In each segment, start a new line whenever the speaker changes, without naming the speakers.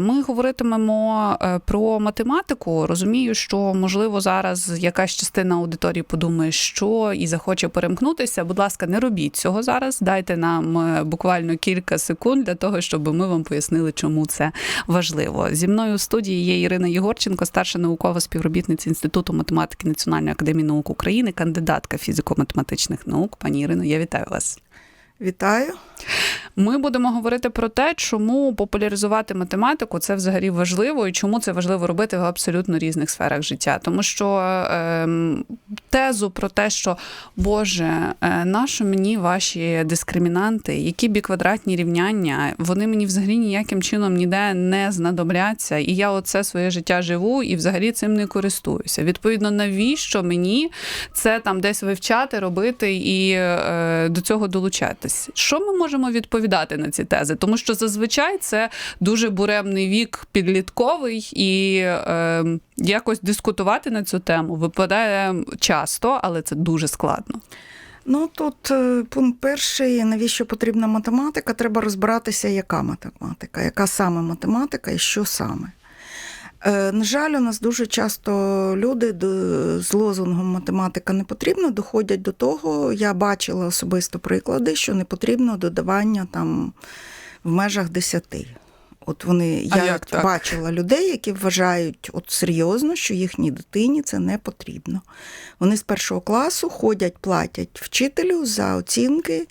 Ми говоритимемо е, про математику. Розумію, що можливо зараз якась частина аудиторії подумає, що і захоче перемкнутися. Будь ласка, не робіть цього зараз. Дайте нам е, буквально кілька секунд для того, щоб ми вам пояснили, чому це важливо. Зі мною в студії є Ірина Єгорченко, старша наукова співробітниця Інституту математики Національної академії наук України, кандидатка фізико-математичних наук. Пані Ірино, я вітаю вас.
Вітаю.
Ми будемо говорити про те, чому популяризувати математику це взагалі важливо, і чому це важливо робити в абсолютно різних сферах життя. Тому що е, тезу про те, що Боже, е, нащо мені ваші дискримінанти, які бі квадратні рівняння, вони мені взагалі ніяким чином ніде не знадобляться, і я оце своє життя живу і взагалі цим не користуюся. Відповідно, навіщо мені це там десь вивчати, робити і е, до цього долучатись? Що ми можемо відповідати на ці тези? Тому що зазвичай це дуже буремний вік підлітковий, і е, якось дискутувати на цю тему випадає часто, але це дуже складно.
Ну тут е, пункт перший, навіщо потрібна математика? Треба розбиратися, яка математика, яка саме математика і що саме. Е, на жаль, у нас дуже часто люди з лозунгом математика не потрібна доходять до того, я бачила особисто приклади, що не потрібно додавання там в межах десяти. От вони,
а
я
як так?
бачила людей, які вважають от серйозно, що їхній дитині це не потрібно. Вони з першого класу ходять, платять вчителю за оцінки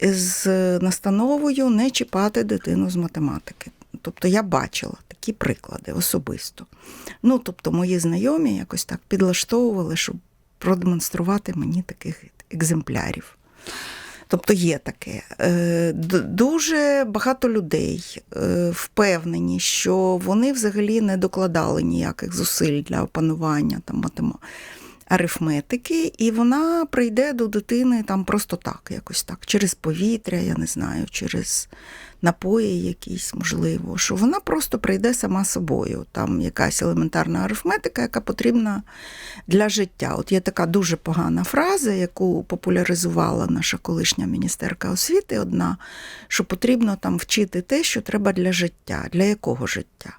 з настановою не чіпати дитину з математики. Тобто я бачила такі приклади особисто. Ну, тобто, мої знайомі якось так підлаштовували, щоб продемонструвати мені таких екземплярів. Тобто є таке. Е, дуже багато людей е, впевнені, що вони взагалі не докладали ніяких зусиль для опанування там, арифметики, і вона прийде до дитини там просто так, якось так, через повітря, я не знаю, через напої якісь, можливо, що вона просто прийде сама собою. Там якась елементарна арифметика, яка потрібна для життя. От є така дуже погана фраза, яку популяризувала наша колишня міністерка освіти, одна, що потрібно там вчити те, що треба для життя. Для якого життя?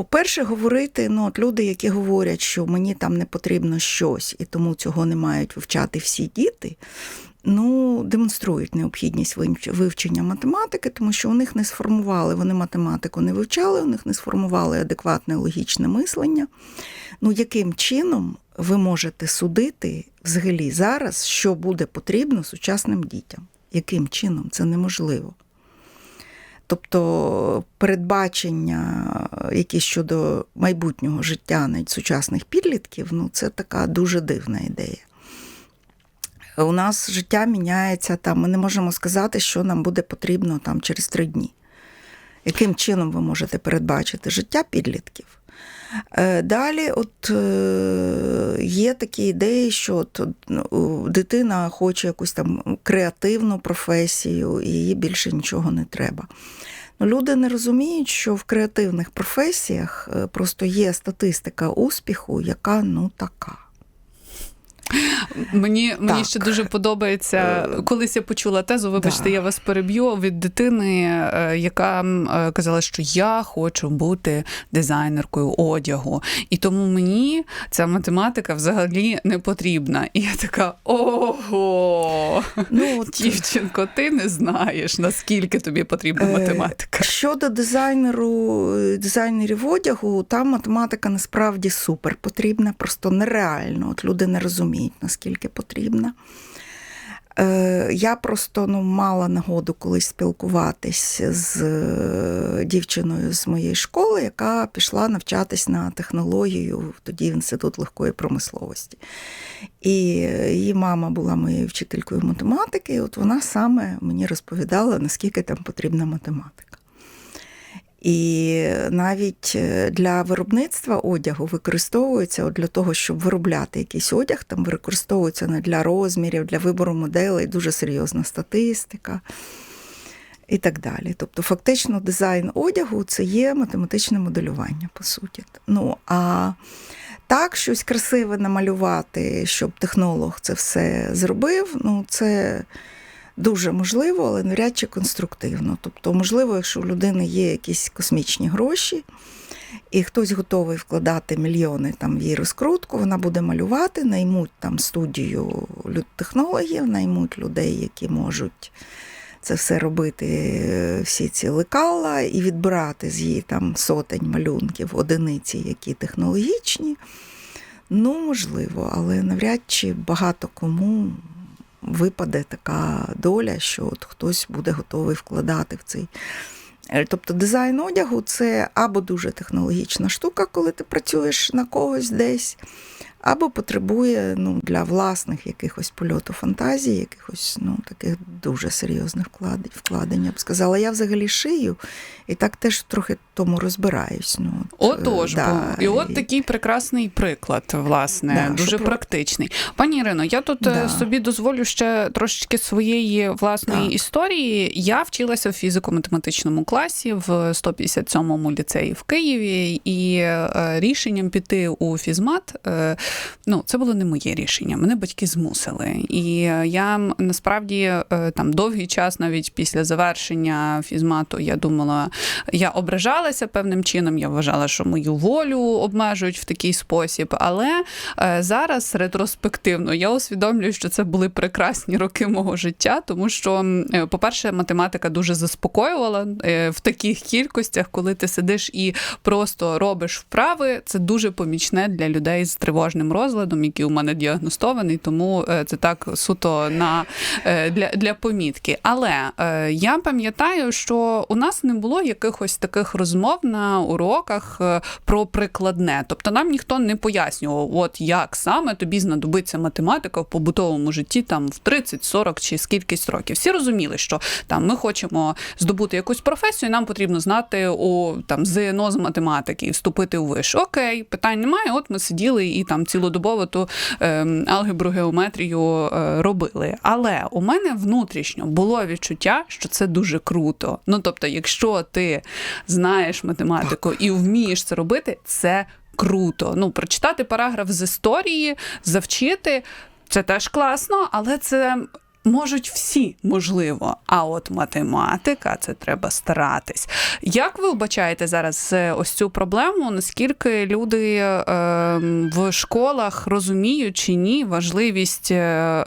По-перше, говорити, ну от люди, які говорять, що мені там не потрібно щось, і тому цього не мають вивчати всі діти, ну, демонструють необхідність вивчення математики, тому що у них не сформували, вони математику не вивчали, у них не сформували адекватне логічне мислення. Ну, яким чином ви можете судити взагалі зараз, що буде потрібно сучасним дітям? Яким чином це неможливо? Тобто передбачення якісь щодо майбутнього життя навіть сучасних підлітків, ну це така дуже дивна ідея. У нас життя міняється там, ми не можемо сказати, що нам буде потрібно там через три дні. Яким чином ви можете передбачити життя підлітків? Е, далі, от е, є такі ідеї, що от, ну, дитина хоче якусь там креативну професію, і їй більше нічого не треба. Ну, Люди не розуміють, що в креативних професіях е, просто є статистика успіху, яка ну така.
Мені мені ще дуже подобається. Е, Колись я почула тезу, вибачте, да. я вас переб'ю від дитини, е, яка е, казала, що я хочу бути дизайнеркою одягу. І тому мені ця математика взагалі не потрібна. І я така: ого, ну, дівчинко, ти не знаєш, наскільки тобі потрібна математика.
Щодо дизайнеру, дизайнерів одягу, там математика насправді супер потрібна, просто нереально. От люди не розуміють розуміють, наскільки потрібна. Е, я просто ну, мала нагоду колись спілкуватись з е, дівчиною з моєї школи, яка пішла навчатись на технологію тоді в інститут легкої промисловості. І її мама була моєю вчителькою математики, і от вона саме мені розповідала, наскільки там потрібна математика. І навіть е, для виробництва одягу використовується для того, щоб виробляти якийсь одяг, там використовується не для розмірів, для вибору моделей, дуже серйозна статистика і так далі. Тобто, фактично, дизайн одягу це є математичне моделювання, по суті. Ну, а так, щось красиве намалювати, щоб технолог це все зробив, ну це Дуже можливо, але навряд чи конструктивно. Тобто, можливо, якщо у людини є якісь космічні гроші, і хтось готовий вкладати мільйони там в її розкрутку, вона буде малювати, наймуть там студію технологів, наймуть людей, які можуть це все робити, е, всі ці лекала, і відбирати з її там сотень малюнків, одиниці, які технологічні. Ну, можливо, але навряд чи багато кому випаде така доля, що от хтось буде готовий вкладати в цей. Е, Тобто дизайн одягу це або дуже технологічна штука, коли ти працюєш на когось десь, або потребує ну, для власних якихось польоту фантазії, якихось ну, таких дуже серйозних вкладень, вкладень. Я б сказала, я взагалі шию і так теж трохи тому розбираюсь. Ну, от,
Отож,
е, да,
бо і от
і-
такий прекрасний приклад, власне,
Да,
дуже
що про-
практичний. Пані Ірино, я тут е,
Да.
собі дозволю ще трошечки своєї власної
Да.
історії. Я вчилася в фізико-математичному класі в 157-му ліцеї в Києві, і е, рішенням піти у фізмат, ну це було не моє рішення. Мене батьки змусили. І е, я насправді е, там довгий час, навіть після завершення фізмату, я думала, я ображалася певним чином. Я вважала, що мою волю обмежують в такий спосіб. Але е, зараз ретроспективно я усвідомлюю, що це були прекрасні роки мого життя, тому що, по-перше, математика дуже заспокоювала в таких кількостях, коли ти сидиш і просто робиш вправи. Це дуже помічне для людей з тривожним розладом, який у мене діагностований, тому е, це так суто на е, для, для помітки. Але е, я пам'ятаю, що у нас не було якихось таких розмов на уроках про прикладне. Тобто нам ніхто не пояснював, от як саме тобі знадобиться математика в побутовому житті там в 30, 40 чи скількись років. Всі розуміли, що там ми хочемо здобути якусь професію, нам потрібно знати у там ЗНО з математики і вступити у виш. Окей, питань немає. От ми сиділи і там цілодобово ту е, алгебру, геометрію е, робили. Але у мене внутрішньо було відчуття, що це дуже круто. Ну тобто, якщо ти знаєш математику і вмієш це робити, це круто. Ну, прочитати параграф з історії, завчити це теж класно, але це. Можуть всі, можливо, а от математика це треба старатись. Як ви вбачаєте зараз е, ось цю проблему? Наскільки люди е, в школах розуміють чи ні важливість е,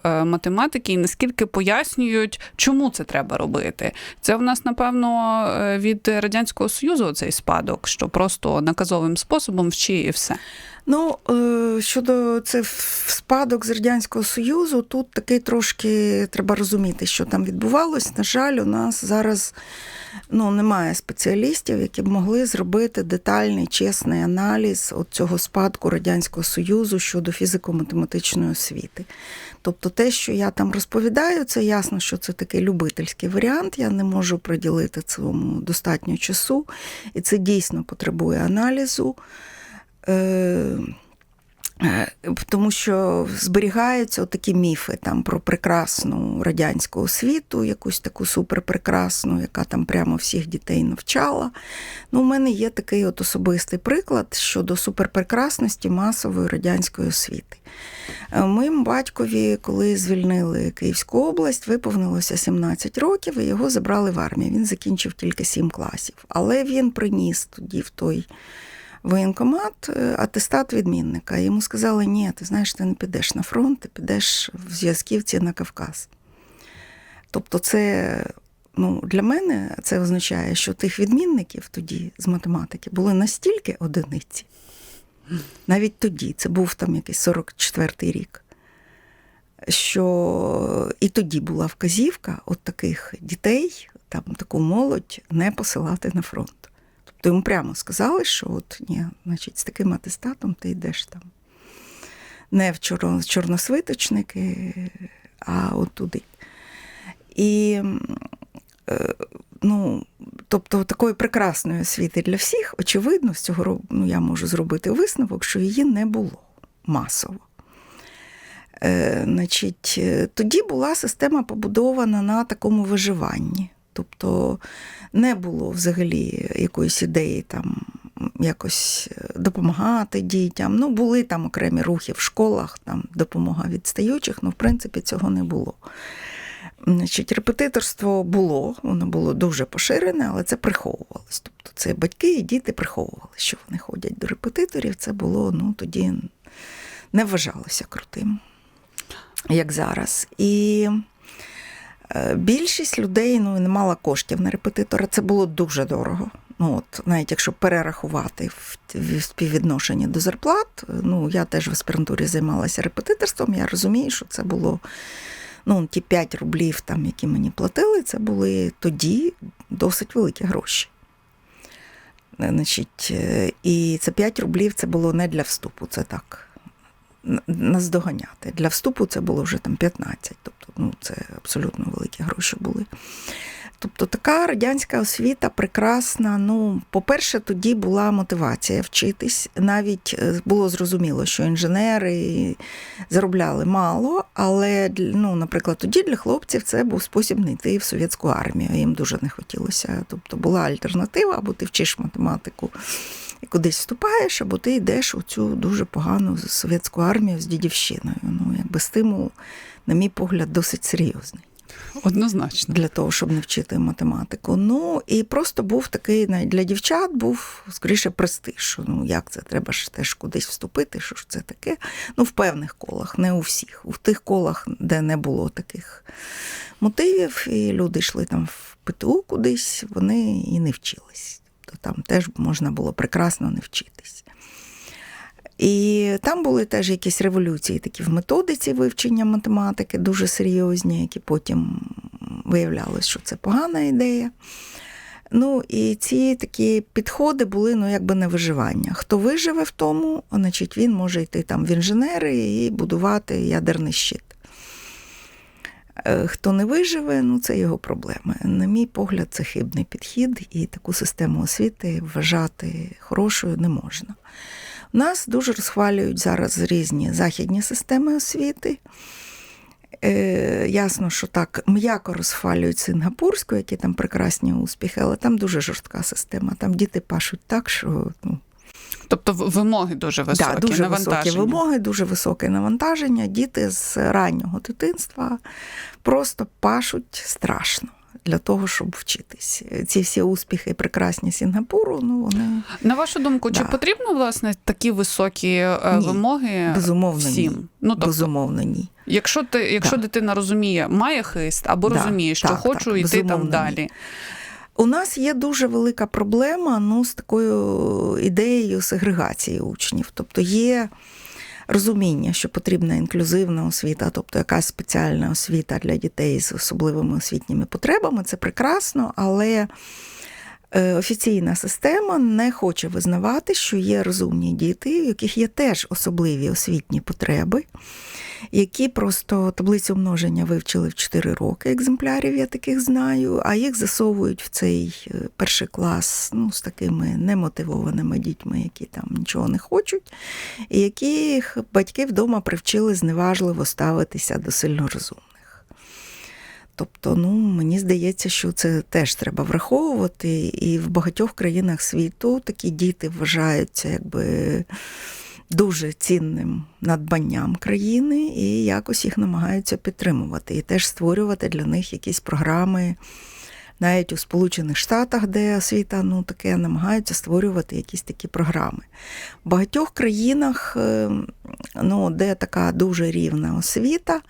е, математики, і наскільки пояснюють, чому це треба робити? Це в нас, напевно, від Радянського Союзу цей спадок, що просто наказовим способом вчи і все.
Ну, е, щодо це спадок з Радянського Союзу, тут такий трошки треба розуміти, що там відбувалось. На жаль, у нас зараз ну, немає спеціалістів, які б могли зробити детальний, чесний аналіз от цього спадку Радянського Союзу щодо фізико-математичної освіти. Тобто те, що я там розповідаю, це ясно, що це такий любительський варіант. Я не можу приділити цьому достатньо часу, і це дійсно потребує аналізу. Е, е, Тому що зберігаються такі міфи там про прекрасну радянську освіту, якусь таку суперпрекрасну, яка там прямо всіх дітей навчала. Ну, у мене є такий от особистий приклад щодо суперпрекрасності масової радянської освіти. Е, Моїм батькові, коли звільнили Київську область, виповнилося 17 років, і його забрали в армію. Він закінчив тільки 7 класів. Але він приніс тоді в той воєнкомат е, атестат відмінника. Йому сказали, ні, ти знаєш, ти не підеш на фронт, ти підеш в зв'язківці на Кавказ. Тобто, це ну, для мене це означає, що тих відмінників тоді з математики були настільки одиниці. Навіть тоді, це був там якийсь 44-й рік. Що і тоді була вказівка от таких дітей, там таку молодь не посилати на фронт. Тобто йому прямо сказали, що от ні, значить, з таким атестатом ти йдеш там не в чор- чорносвиточники, а от туди. І е, ну, тобто такої прекрасної освіти для всіх, очевидно, з цього ну, я можу зробити висновок, що її не було масово. Е, значить, е, тоді була система побудована на такому виживанні. Тобто не було взагалі якоїсь ідеї там якось е, допомагати дітям. Ну, були там окремі рухи в школах, там допомога відстаючих, але в принципі цього не було. Значить, репетиторство було, воно було дуже поширене, але це приховувалось. Тобто це батьки і діти приховували, що вони ходять до репетиторів. Це було ну, тоді не вважалося крутим, як зараз. І більшість людей ну, не мала коштів на репетитора. Це було дуже дорого. Ну, от, навіть якщо перерахувати в, співвідношенні до зарплат, ну я теж в аспірантурі займалася репетиторством, я розумію, що це було ну, ті 5 рублів, там, які мені платили, це були тоді досить великі гроші. Значить, е, і це 5 рублів це було не для вступу, це так. Наздоганяти. Для вступу це було вже там 15, тобто ну, це абсолютно великі гроші були. Тобто така радянська освіта прекрасна. Ну, по-перше, тоді була мотивація вчитись. Навіть е, було зрозуміло, що інженери заробляли мало, але ну, наприклад, тоді для хлопців це був спосіб не йти в совєтську армію. Їм дуже не хотілося. Тобто була альтернатива, або ти вчиш математику і кудись вступаєш, або ти йдеш у цю дуже погану совєтську армію з дідівщиною. Ну, якби стимул, на мій погляд, досить серйозний
Однозначно.
для того, щоб не вчити математику. Ну і просто був такий навіть для дівчат був скоріше престиж. що, Ну як це? Треба ж теж кудись вступити. Що ж це таке? Ну, в певних колах, не у всіх. У тих колах, де не було таких мотивів, і люди йшли там в ПТУ кудись, вони і не вчились. То там теж можна було прекрасно не вчитись. І там були теж якісь революції такі в методиці вивчення математики, дуже серйозні, які потім виявлялось, що це погана ідея. Ну і ці такі підходи були ну, якби на виживання. Хто виживе в тому, значить він може йти там в інженери і будувати ядерний щит. Е, Хто не виживе, ну це його проблеми. На мій погляд, це хибний підхід, і таку систему освіти вважати хорошою не можна. Нас дуже розхвалюють зараз різні західні системи освіти. Е, ясно, що так м'яко розхвалюють сингапурську, які там прекрасні успіхи, але там дуже жорстка система. Там діти пашуть так, що ну,
Тобто вимоги дуже високі,
да, дуже високі
навантаження.
вимоги, дуже високе навантаження. Діти з раннього дитинства просто пашуть страшно. Для того, щоб вчитись. Ці всі успіхи прекрасні Сінгапуру, ну вони
На вашу думку, чи потрібно власне такі високі е,
Ні,
вимоги
безумовно
всім?
ні.
Ну тобто,
безумовно ні.
якщо ти, якщо
Да.
дитина розуміє, має хист або
Да,
розуміє, що
так,
хочу
так,
йти там
безумовно, ні. У нас є дуже велика проблема ну, з такою ідеєю сегрегації учнів. Тобто є розуміння, що потрібна інклюзивна освіта, тобто якась спеціальна освіта для дітей з особливими освітніми потребами. Це прекрасно, але офіційна система не хоче визнавати, що є розумні діти, у яких є теж особливі освітні потреби, які просто таблицю множення вивчили в 4 роки екземплярів, я таких знаю, а їх засовують в цей е, перший клас ну, з такими немотивованими дітьми, які там нічого не хочуть, і яких батьки вдома привчили зневажливо ставитися до сильно розумних. Тобто, ну, мені здається, що це теж треба враховувати, і в багатьох країнах світу такі діти вважаються якби дуже цінним надбанням країни, і якось їх намагаються підтримувати, і теж створювати для них якісь програми. Навіть у Сполучених Штатах, де освіта ну, таке, намагаються створювати якісь такі програми. В багатьох країнах, е, ну, де така дуже рівна освіта,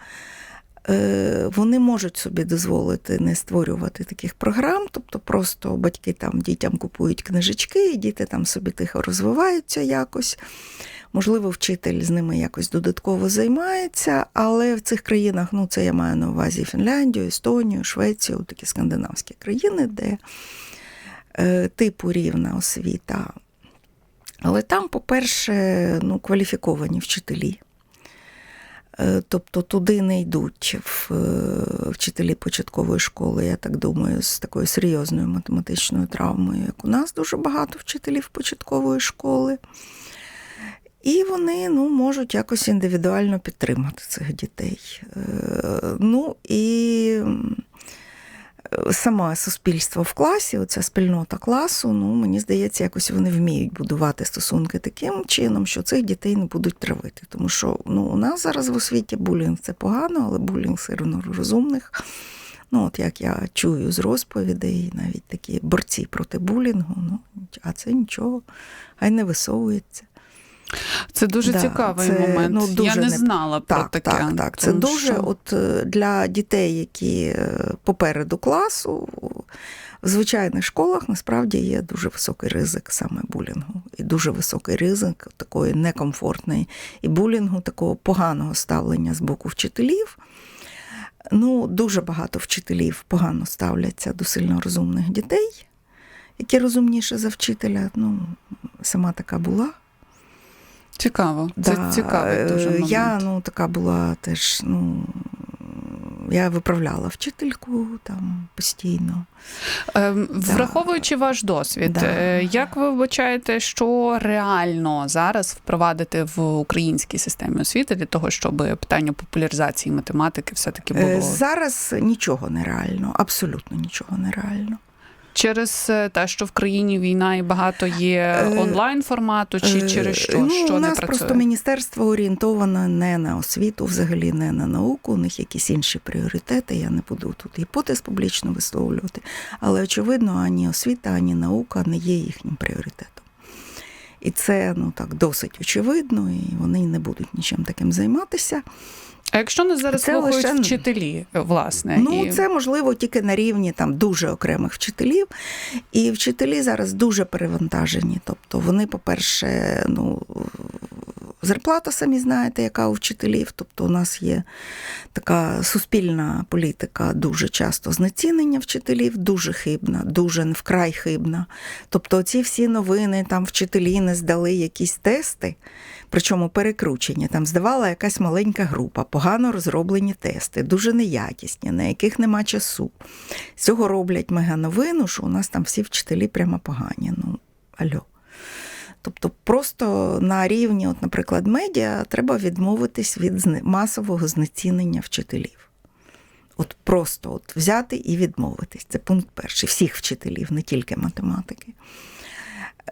вони можуть собі дозволити не створювати таких програм, тобто просто батьки там дітям купують книжечки, і діти там собі тихо розвиваються якось. Можливо, вчитель з ними якось додатково займається, але в цих країнах, ну це я маю на увазі Фінляндію, Естонію, Швецію, такі скандинавські країни, де е, типу рівна освіта. Але там, по-перше, ну, кваліфіковані вчителі. Е, Тобто туди не йдуть е, вчителі початкової школи, я так думаю, з такою серйозною математичною травмою, як у нас дуже багато вчителів початкової школи. І вони ну, можуть якось індивідуально підтримати цих дітей. Е, Ну і саме суспільство в класі, оця спільнота класу, ну, мені здається, якось вони вміють будувати стосунки таким чином, що цих дітей не будуть травити. Тому що ну, у нас зараз в освіті булінг це погано, але булінг серед розумних. Ну, от як я чую з розповідей, навіть такі борці проти булінгу, ну, а це нічого, хай не висовується.
Це дуже
Да,
цікавий
це,
момент.
ну, дуже
Я не
не-
знала про
Так,
таке.
так, так. Це дуже
що-
от е, для дітей, які е, попереду класу, в звичайних школах насправді є дуже високий ризик саме булінгу. І дуже високий ризик такої некомфортної і булінгу, такого поганого ставлення з боку вчителів. Ну, дуже багато вчителів погано ставляться до сильно розумних дітей, які розумніші за вчителя. Ну, сама така була.
Цікаво. Це
Да,
цікавий дуже
е. Я ну, така була теж, ну, я виправляла вчительку там постійно.
Ем,
Да.
Враховуючи ваш досвід,
Да.
е, як ви вбачаєте, що реально зараз впровадити в українській системі освіти для того, щоб питання популяризації математики все-таки
Е,
було
Зараз нічого нереально, абсолютно нічого нереально.
Через е, те, що в країні війна і багато є
Е,
онлайн формату, чи
Е,
через що,
ну,
що
у
не
нас
працює?
просто міністерство орієнтоване не на освіту, взагалі не на науку. У них якісь інші пріоритети. Я не буду тут гіпотез публічно висловлювати. Але очевидно, ані освіта, ані наука не є їхнім пріоритетом. І це ну так досить очевидно, і вони не будуть нічим таким займатися.
А якщо не зараз
Це
слухають
лише-
вчителі, власне,
Ну,
і...
це можливо тільки на рівні там дуже окремих вчителів. І вчителі зараз дуже перевантажені. Тобто вони, по-перше, ну. Зарплата, самі знаєте, яка у вчителів. Тобто, у нас є така суспільна політика дуже часто знецінення вчителів, дуже хибна, дуже вкрай хибна. Тобто, ці всі новини, там вчителі не здали якісь тести, причому перекручені. Там здавала якась маленька група, погано розроблені тести, дуже неякісні, на яких нема часу. З цього роблять мега-новину, що у нас там всі вчителі прямо погані. Ну, альо. Тобто, просто на рівні, от, наприклад, медіа, треба відмовитись від масового знецінення вчителів. От просто от взяти і відмовитись. Це пункт перший. Всіх вчителів, не тільки математики.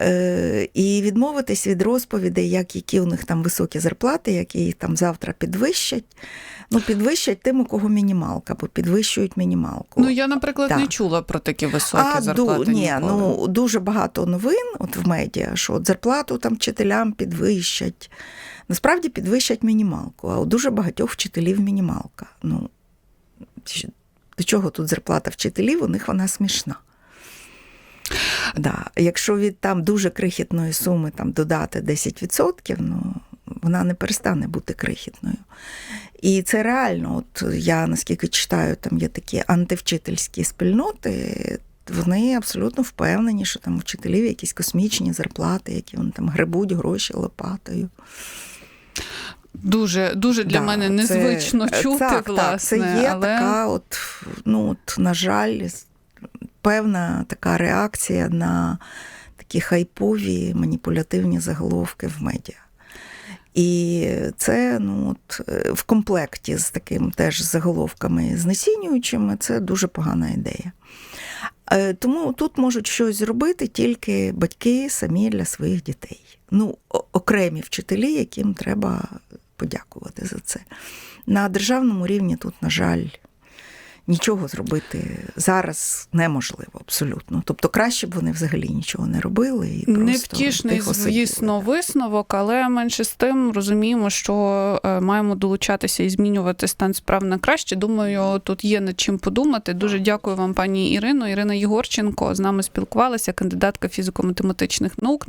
Е, і відмовитись від розповідей, як які у них там високі зарплати, які їх там завтра підвищать. Ну, підвищать тим, у кого мінімалка, бо підвищують мінімалку.
Ну я, наприклад, не чула про такі високі
а,
зарплати.
ду, ні,
ніколи.
ну дуже багато новин от в медіа, що от зарплату там вчителям підвищать. Насправді підвищать мінімалку, а у дуже багатьох вчителів мінімалка. Ну, до чого тут зарплата вчителів? У них вона смішна. Да. Якщо від там дуже крихітної суми там, додати 10%, ну, вона не перестане бути крихітною. І це реально, от я наскільки читаю, там є такі антивчительські спільноти, вони абсолютно впевнені, що там у вчителів якісь космічні зарплати, які вони там гребуть гроші лопатою.
Дуже дуже для
Да,
мене
це-
незвично чути,
так,
власне.
Так, це є
але...
така, от, ну, от, на жаль, певна така реакція на такі хайпові маніпулятивні заголовки в медіа. І це ну, от, е, в комплекті з таким теж заголовками знецінюючими, це дуже погана ідея. Е, Тому тут можуть щось зробити тільки батьки самі для своїх дітей. Ну, окремі вчителі, яким треба подякувати за це. На державному рівні тут, на жаль, нічого зробити зараз неможливо абсолютно. Тобто краще б вони взагалі нічого не робили. І просто
Невтішний, звісно, висновок, але менше з тим розуміємо, що е, маємо долучатися і змінювати стан справ на краще. Думаю, тут є над чим подумати. Дуже дякую вам, пані Ірино. Ірина Єгорченко з нами спілкувалася, кандидатка фізико-математичних наук.